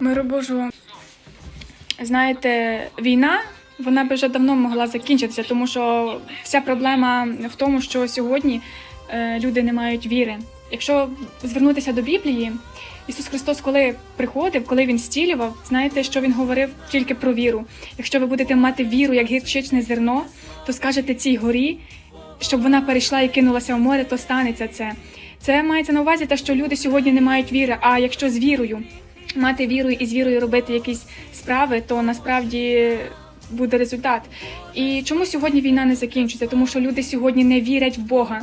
Миру Божу, знаєте, війна вона би вже давно могла закінчитися, тому що вся проблема в тому, що сьогодні е, люди не мають віри. Якщо звернутися до Біблії, Ісус Христос, коли приходив, коли він стілював, знаєте, що він говорив тільки про віру. Якщо ви будете мати віру як гірчичне зерно, то скажете цій горі, щоб вона перейшла і кинулася в море, то станеться це. Це мається на увазі те, що люди сьогодні не мають віри. А якщо з вірою мати віру і з вірою робити якісь справи, то насправді буде результат. І чому сьогодні війна не закінчиться? Тому що люди сьогодні не вірять в Бога,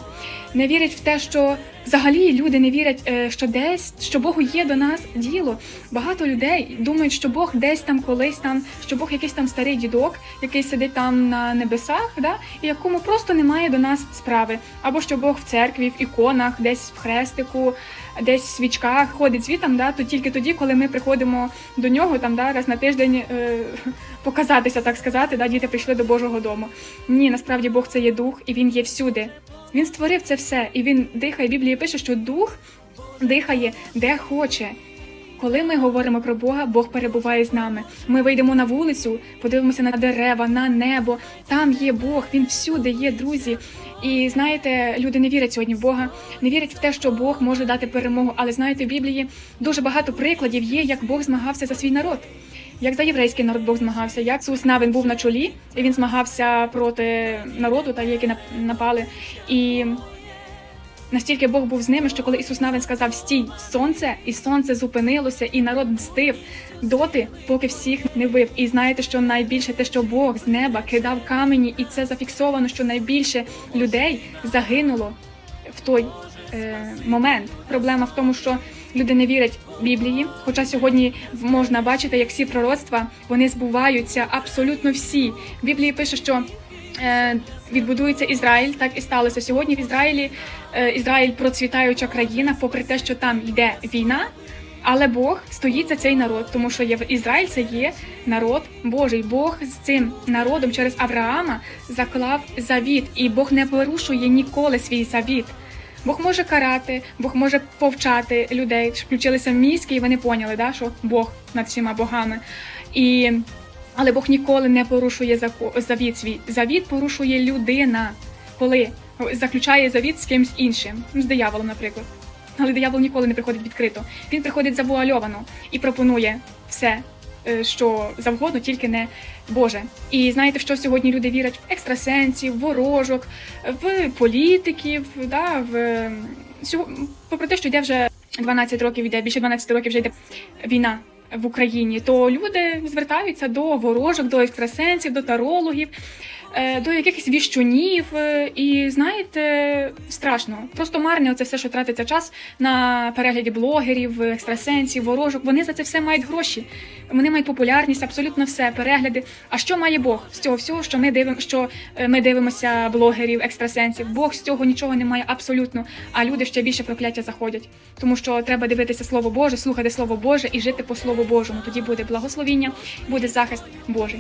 не вірять в те, що взагалі люди не вірять, е, що десь що Богу є до нас діло. Багато людей думають, що Бог десь там колись там, що Бог якийсь там старий дідок, який сидить там на небесах, да, і якому просто немає до нас справи, або що Бог в церкві, в іконах, десь в хрестику, десь в свічках ходить звітом, да, то тільки тоді, коли ми приходимо до нього, там да, раз на тиждень е, показатися, так сказати, да, діти прийшли до Божого дому. Ні, насправді Бог це є дух, і він є всюди. Він створив це все, і він дихає. Біблія пише, що дух дихає де хоче. Коли ми говоримо про Бога, Бог перебуває з нами. Ми вийдемо на вулицю, подивимося на дерева, на небо. Там є Бог, він всюди є, друзі. І знаєте, люди не вірять сьогодні в Бога, не вірять в те, що Бог може дати перемогу. Але знаєте, в Біблії дуже багато прикладів є, як Бог змагався за свій народ. Як за єврейський народ Бог змагався, як Ісус Навин був на чолі, і він змагався проти народу, та які нап- напали. І настільки Бог був з ними, що коли Ісус Навин сказав стій сонце, і сонце зупинилося, і народ мстив доти, поки всіх не вбив. І знаєте, що найбільше те, що Бог з неба кидав камені, і це зафіксовано, що найбільше людей загинуло в той момент. Проблема в тому, що люди не вірять Біблії. Хоча сьогодні можна бачити, як всі пророцтва вони збуваються абсолютно всі. В Біблії пише, що е, відбудується Ізраїль. Так і сталося сьогодні. В Ізраїлі е, Ізраїль процвітаюча країна, попри те, що там йде війна. Але Бог стоїть за цей народ, тому що Ізраїль це є народ Божий. Бог з цим народом через Авраама заклав завіт, і Бог не порушує ніколи свій завіт. Бог може карати, Бог може повчати людей, щоб включилися в мізки, і вони поняли, да, що Бог над всіма богами. І... Але Бог ніколи не порушує завіт свій. Завіт порушує людина, коли заключає завіт з кимсь іншим, з дияволом, наприклад. Але диявол ніколи не приходить відкрито. Він приходить завуальовано і пропонує все, що завгодно, тільки не Боже. І знаєте, що сьогодні люди вірять в екстрасенсів, ворожок, в політиків, да, в попри те, що йде вже 12 років, йде більше 12 років вже йде війна в Україні, то люди звертаються до ворожок, до екстрасенсів, до тарологів, е, до якихось віщунів. е, І знаєте, страшно. Просто марне оце все, що тратиться час на перегляді блогерів, екстрасенсів, ворожок. Вони за це все мають гроші. Вони мають популярність, абсолютно все, перегляди. А що має Бог з цього всього, що ми дивимо, що е, ми дивимося блогерів, екстрасенсів? Бог з цього нічого не має абсолютно. А люди ще більше прокляття заходять, тому що треба дивитися Слово Боже, слухати Слово Боже і жити по Слову Божому. Тоді буде благословіння, буде захист Божий.